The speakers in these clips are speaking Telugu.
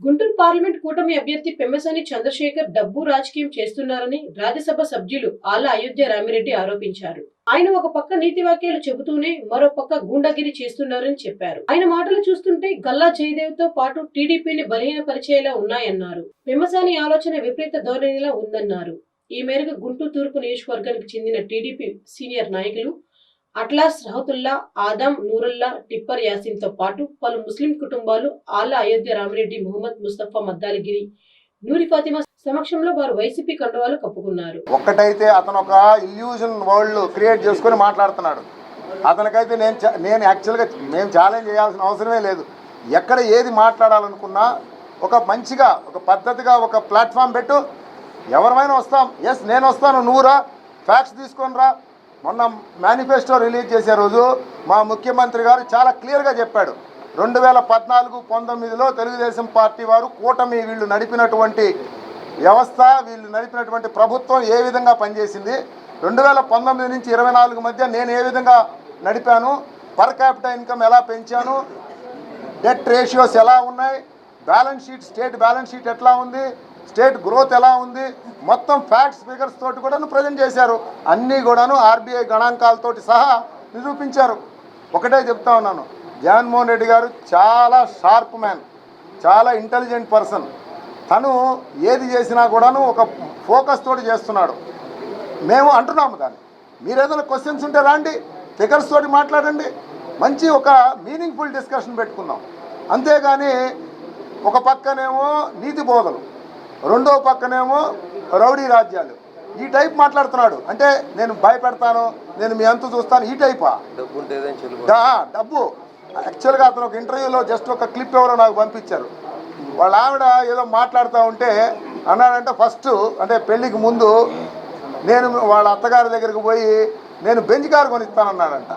గుంటూరు పార్లమెంట్ కూటమి అభ్యర్థి పెమ్మసాని చంద్రశేఖర్ డబ్బు రాజకీయం చేస్తున్నారని రాజ్యసభ సభ్యులు ఆల అయోధ్య రామిరెడ్డి ఆరోపించారు. ఆయన ఒక పక్క నీతి వాక్యాలు చెబుతూనే మరో పక్క గూండాగిరి చేస్తున్నారని చెప్పారు. ఆయన మాటలు చూస్తుంటే గల్లా జయదేవ్తో పాటు టీడీపీని బలహీనపరిచేలా ఉన్నాయన్నారు. పెమ్మసాని ఆలోచన విపరీత ధోరణిలా ఉందన్నారు. ఈ మేరకు గుంటూరు తూర్పు నియోజకవర్గానికి చెందిన టీడీపీ సీనియర్ నాయకులు అట్లాస్ రహతుల్లా ఆదాం నూరుల్లా టిప్పర్ యాసిన్తో పాటు పలు ముస్లిం కుటుంబాలు ఆళ్ళ అయోధ్య రామిరెడ్డి ముహమ్మద్ ముస్తఫా మద్దాలిగిరి నూరి ఫాతిమా సమక్షంలో వారు వైసీపీ కండువాలు కప్పుకున్నారు. ఒక్కటైతే అతను ఒక ఇల్యూజన్ వరల్డ్ క్రియేట్ చేసుకొని మాట్లాడుతున్నాడు. అతనికైతే నేను నేను యాక్చువల్గా మేము ఛాలెంజ్ చేయాల్సిన అవసరమే లేదు. ఎక్కడ ఏది మాట్లాడాలనుకున్నా ఒక మంచిగా ఒక పద్ధతిగా ఒక ప్లాట్ఫామ్ పెట్టు. ఎవరమైనా వస్తాం. ఎస్ నేను వస్తాను. నువ్వురా. ఫ్యాక్ట్స్ తీసుకొని రా మొన్న మేనిఫెస్టో రిలీజ్ చేసే రోజు మా ముఖ్యమంత్రి గారు చాలా క్లియర్గా చెప్పాడు. రెండు వేల పద్నాలుగు పంతొమ్మిదిలో తెలుగుదేశం పార్టీ వారు కూటమి వీళ్ళు నడిపినటువంటి వ్యవస్థ వీళ్ళు నడిపినటువంటి ప్రభుత్వం ఏ విధంగా పనిచేసింది? రెండు వేల పంతొమ్మిది నుంచి ఇరవై నాలుగు మధ్య నేను ఏ విధంగా నడిపాను? పర్ క్యాపిటల్ ఇన్కమ్ ఎలా పెంచాను? డెట్ రేషియోస్ ఎలా ఉన్నాయి? Balance sheet state balance sheet ఎట్లా ఉంది? స్టేట్ గ్రోత్ ఎలా ఉంది మొత్తం ఫ్యాక్ట్స్ ఫిగర్స్ తోటి కూడాను ప్రజెంట్ చేశారు. అన్నీ కూడాను ఆర్బీఐ గణాంకాలతోటి సహా నిరూపించారు. ఒకటే చెప్తా ఉన్నాను జగన్మోహన్ రెడ్డి గారు చాలా షార్ప్ మ్యాన్ చాలా ఇంటెలిజెంట్ పర్సన్. తను ఏది చేసినా కూడాను ఒక ఫోకస్ తోటి చేస్తున్నాడు. మేము అంటున్నాము దాన్ని. మీరు ఏదైనా క్వశ్చన్స్ ఉంటే రాండి ఫిగర్స్ తోటి మాట్లాడండి. మంచి ఒక మీనింగ్ఫుల్ డిస్కషన్ పెట్టుకుందాం. అంతేగాని ఒక పక్కనేమో నీతి బోధలు. రెండో పక్కనేమో రౌడీ రాజ్యాలు. ఈ టైప్ మాట్లాడుతున్నాడు. అంటే నేను భయపెడతాను నేను మీ అంతు చూస్తాను ఈ టైపా? డబ్బు. యాక్చువల్గా అతను ఒక ఇంటర్వ్యూలో జస్ట్ ఒక క్లిప్ ఎవరో నాకు పంపించారు. వాళ్ళ ఆవిడ ఏదో మాట్లాడుతూ ఉంటే అన్నాడంటే ఫస్ట్ అంటే పెళ్ళికి ముందు నేను వాళ్ళ అత్తగారి దగ్గరికి పోయి నేను బెంచ్ కారు కొనిస్తానన్నాడంట.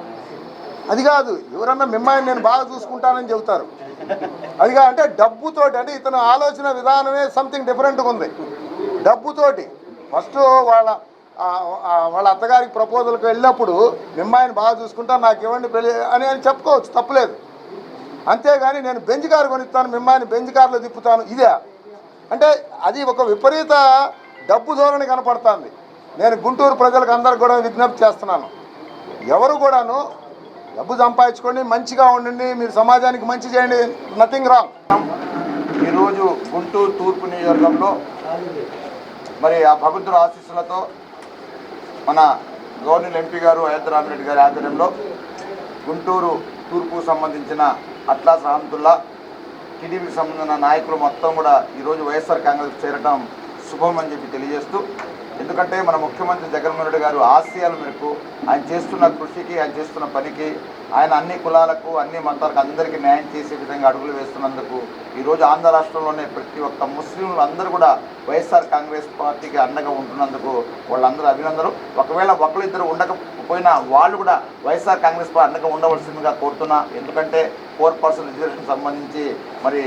అది కాదు ఎవరన్నా మిమ్మల్ని నేను బాగా చూసుకుంటానని చెబుతారు. అదిగా అంటే డబ్బుతోటి అంటే ఇతను ఆలోచన విధానమే సంథింగ్ డిఫరెంట్గా ఉంది. డబ్బుతోటి ఫస్ట్ వాళ్ళ వాళ్ళ అత్తగారికి ప్రపోజల్కి వెళ్ళినప్పుడు మిమ్మాయిని బాగా చూసుకుంటా నాకు ఇవ్వండి పెళ్ళి అని అని చెప్పుకోవచ్చు తప్పలేదు. అంతేగాని నేను బెంజ్ కారు కొనిస్తాను మిమ్మాయిని బెంజ్ కారులో తిప్పుతాను ఇదే. అంటే అది ఒక విపరీత డబ్బు ధోరణి కనపడుతుంది. నేను గుంటూరు ప్రజలకు అందరికి కూడా విజ్ఞప్తి చేస్తున్నాను. ఎవరు కూడాను డబ్బు సంపాదించుకోండి మంచిగా ఉండండి మీరు సమాజానికి మంచి చేయండి. నథింగ్ రాంగ్ ఈరోజు గుంటూరు తూర్పు నియోజకవర్గంలో మరి ఆ భగవంతుడు ఆశీస్సులతో మన గవర్నర్ ఎంపీ గారు హైదరాబాద్ రామిరెడ్డి గారి ఆధ్వర్యంలో గుంటూరు తూర్పుకు సంబంధించిన అట్లాస్ రహమతుల్లా టీడీపీకి సంబంధించిన నాయకులు మొత్తం కూడా ఈరోజు వైఎస్ఆర్ కాంగ్రెస్ చేరడం శుభం అని చెప్పి తెలియజేస్తూ ఎందుకంటే మన ముఖ్యమంత్రి జగన్మోహన్ రెడ్డి గారు ఆశయాల మేరకు ఆయన చేస్తున్న కృషికి ఆయన చేస్తున్న పనికి ఆయన అన్ని కులాలకు అన్ని మతాలకు అందరికీ న్యాయం చేసే విధంగా అడుగులు వేస్తున్నందుకు ఈరోజు ఆంధ్ర రాష్ట్రంలోనే ప్రతి ఒక్క ముస్లింలు అందరూ కూడా వైఎస్ఆర్ కాంగ్రెస్ పార్టీకి అండగా ఉంటున్నందుకు వాళ్ళందరూ అభినందనలు. ఒకవేళ ఒకళ్ళు ఇద్దరు పోయిన వాళ్ళు కూడా వైఎస్ఆర్ కాంగ్రెస్ పార్టీ అండగా ఉండవలసిందిగా కోరుతున్నా. ఎందుకంటే ఫోర్ పర్సెంట్ రిజర్వేషన్ సంబంధించి మరి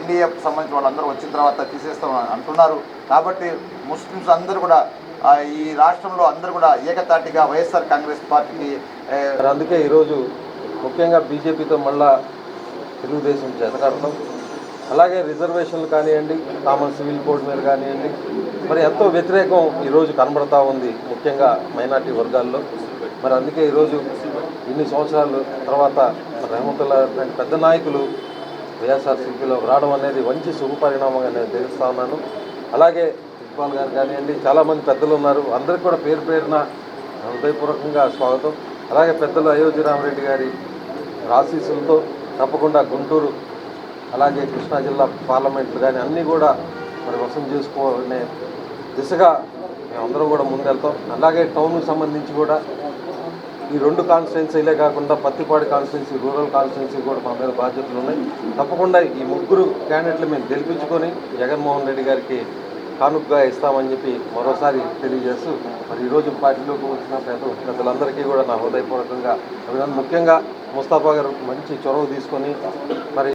ఎన్డీఏకి సంబంధించి వాళ్ళందరూ వచ్చిన తర్వాత తీసేస్తామని అంటున్నారు. కాబట్టి ముస్లిమ్స్ అందరూ కూడా ఈ రాష్ట్రంలో అందరూ కూడా ఏకతాటిగా వైఎస్ఆర్ కాంగ్రెస్ పార్టీకి అందుకే ఈరోజు ముఖ్యంగా బీజేపీతో మళ్ళా తెలుగుదేశం చేతకాడతాం అలాగే రిజర్వేషన్లు కానివ్వండి కామన్ సివిల్ కోడ్ మీద కానివ్వండి మరి ఎంతో వ్యతిరేకం ఈరోజు కనబడతా ఉంది ముఖ్యంగా మైనార్టీ వర్గాల్లో. మరి అందుకే ఈరోజు ఇన్ని సంవత్సరాలు తర్వాత రహమతుల్లా లాంటి పెద్ద నాయకులు వైఎస్ఆర్సీపీలో రావడం అనేది మంచి శుభపరిణామంగా నేను తెలుస్తా ఉన్నాను. అలాగే ఇక్బాల్ గారు కానివ్వండి చాలామంది పెద్దలు ఉన్నారు. అందరికీ కూడా పేరు పేరున హృదయపూర్వకంగా స్వాగతం. అలాగే పెద్దలు అయోధ్య రామరెడ్డి గారి ఆశీస్సులతో తప్పకుండా గుంటూరు అలాగే కృష్ణా జిల్లా పార్లమెంట్లు కానీ అన్నీ కూడా మరి వసం చేసుకోవాలనే దిశగా మేమందరం కూడా ముందెళ్తాం. అలాగే టౌన్కి సంబంధించి కూడా ఈ రెండు కాన్స్టిట్యున్సీలే కాకుండా పత్తిపాడు కాన్స్టిట్యున్సీ రూరల్ కాన్స్టిట్యున్సీ కూడా మా మీద బాధ్యతలు ఉన్నాయి. తప్పకుండా ఈ ముగ్గురు క్యాండిడేట్లు మేము గెలిపించుకొని జగన్మోహన్ రెడ్డి గారికి కానుకగా ఇస్తామని చెప్పి మరోసారి తెలియజేస్తూ మరి ఈరోజు పార్టీలోకి వచ్చిన పెద్ద పెద్దలందరికీ కూడా నా హృదయపూర్వకంగా అభినందన ముఖ్యంగా ముస్తాఫా గారు మంచి చొరవ తీసుకొని మరి